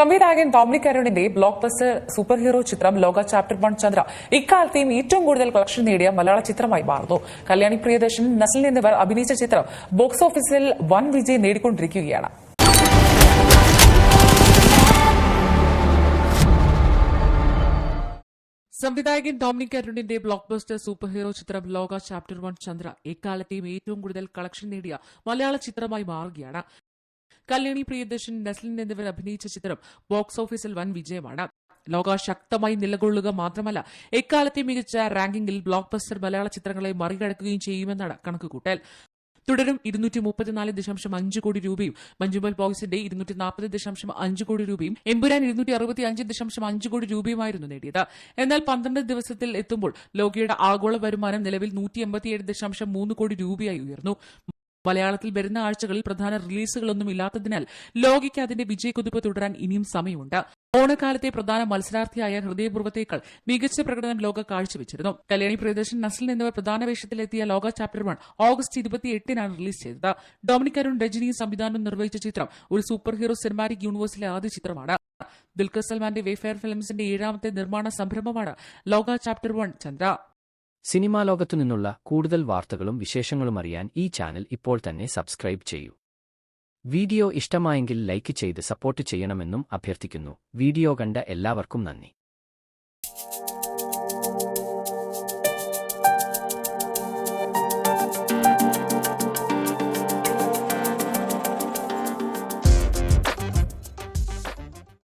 സംവിധായകൻ ഡോമിനിക് അരുണിന്റെ block buster super hero ചിത്രം ലോക ചാപ്റ്റർ വൺ ചന്ദ്ര. ഇക്കാലത്തെയും ഏറ്റവും കൂടുതൽ കളക്ഷൻ നേടിയ മലയാള ചിത്രമായി മാറുന്നു. കല്യാണി പ്രിയദർശൻ നസൽ എന്നിവർ അഭിനയിച്ച ചിത്രം ബോക്സ് ഓഫീസിൽ വൻ വിജയം നേടിക്കൊണ്ടിരിക്കുകയാണ്. സംവിധായകൻ ഡോമിനിക് അരുണിന്റെ ബ്ലോക്ക് ബസ്റ്റർ സൂപ്പർ ഹീറോ ചിത്രം ലോക ചാപ്റ്റർ വൺ ചന്ദ്ര. എക്കാലത്തെയും ഏറ്റവും കൂടുതൽ കളക്ഷൻ നേടിയ മലയാള ചിത്രമായി മാറുകയാണ്. കല്യാണി പ്രിയദർശൻ നസ്ലിൻ എന്നിവർ അഭിനയിച്ച ചിത്രം ബോക്സ് ഓഫീസിൽ വൻ വിജയമാണ്. ലോക ശക്തമായി നിലകൊള്ളുക മാത്രമല്ല എക്കാലത്തെ മികച്ച റാങ്കിംഗിൽ ബ്ലോക്ക് ബസ്റ്റർ മലയാള ചിത്രങ്ങളെ മറികടക്കുകയും ചെയ്യുമെന്നാണ് കണക്കുകൂട്ടൽ. തുടരും ഇരുന്നൂറ്റി മുപ്പത്തിനാല് ദശാംശം അഞ്ച് കോടി രൂപയും മഞ്ജുമൽ ബോയ്സിന്റെ ഇരുന്നൂറ്റി നാൽപ്പത് ദശാംശം അഞ്ച് കോടി രൂപയും എമ്പുരാൻ ഇരുന്നൂറ്റി അറുപത്തി അഞ്ച് ദശാംശം അഞ്ച് കോടി രൂപയുമായിരുന്നു നേടിയത്. എന്നാൽ പന്ത്രണ്ട് ദിവസത്തിൽ എത്തുമ്പോൾ ലോകയുടെ ആഗോള വരുമാനം നിലവിൽ നൂറ്റി എൺപത്തിയേഴ് ദശാംശം മൂന്ന് കോടി രൂപയായി ഉയർന്നു. മലയാളത്തിൽ വരുന്ന ആഴ്ചകളിൽ പ്രധാന റിലീസുകളൊന്നും ഇല്ലാത്തതിനാൽ ലോകയ്ക്ക് അതിന്റെ വിജയക്കുതിപ്പ് തുടരാൻ ഇനിയും സമയമുണ്ട്. ഓണക്കാലത്തെ പ്രധാന മത്സരാർത്ഥിയായ ഹൃദയപൂർവത്തേക്കാൾ മികച്ച പ്രകടനം ലോക കാഴ്ചവെച്ചിരുന്നു. കല്യാണി പ്രിയദർശൻ നസ്ലിൻ എന്നിവർ പ്രധാന വേഷത്തിലെത്തിയ ലോക ചാപ്റ്റർ വൺ ഓഗസ്റ്റ് ഇരുപത്തിയെട്ടിനാണ് റിലീസ് ചെയ്തത്. ഡൊമിനിക് അരുൺ രജനിയും സംവിധാനം നിർവഹിച്ച ചിത്രം ഒരു സൂപ്പർ ഹീറോ സിനിമാറ്റിക് യൂണിവേഴ്സിലെ ആദ്യ ചിത്രമാണ്. ദുൽഖർ സൽമാന്റെ വേഫെയർ ഫിലിംസിന്റെ ഏഴാമത്തെ നിർമ്മാണ സംരംഭമാണ് ലോക ചാപ്റ്റർ വൺ ചന്ദ്ര. സിനിമാ ലോകത്തു നിന്നുള്ള കൂടുതൽ വാർത്തകളും വിശേഷങ്ങളും അറിയാൻ ഈ ചാനൽ ഇപ്പോൾ തന്നെ സബ്സ്ക്രൈബ് ചെയ്യൂ. വീഡിയോ ഇഷ്ടമായെങ്കിൽ ലൈക്ക് ചെയ്ത് സപ്പോർട്ട് ചെയ്യണമെന്നും അഭ്യർത്ഥിക്കുന്നു. വീഡിയോ കണ്ട എല്ലാവർക്കും നന്ദി.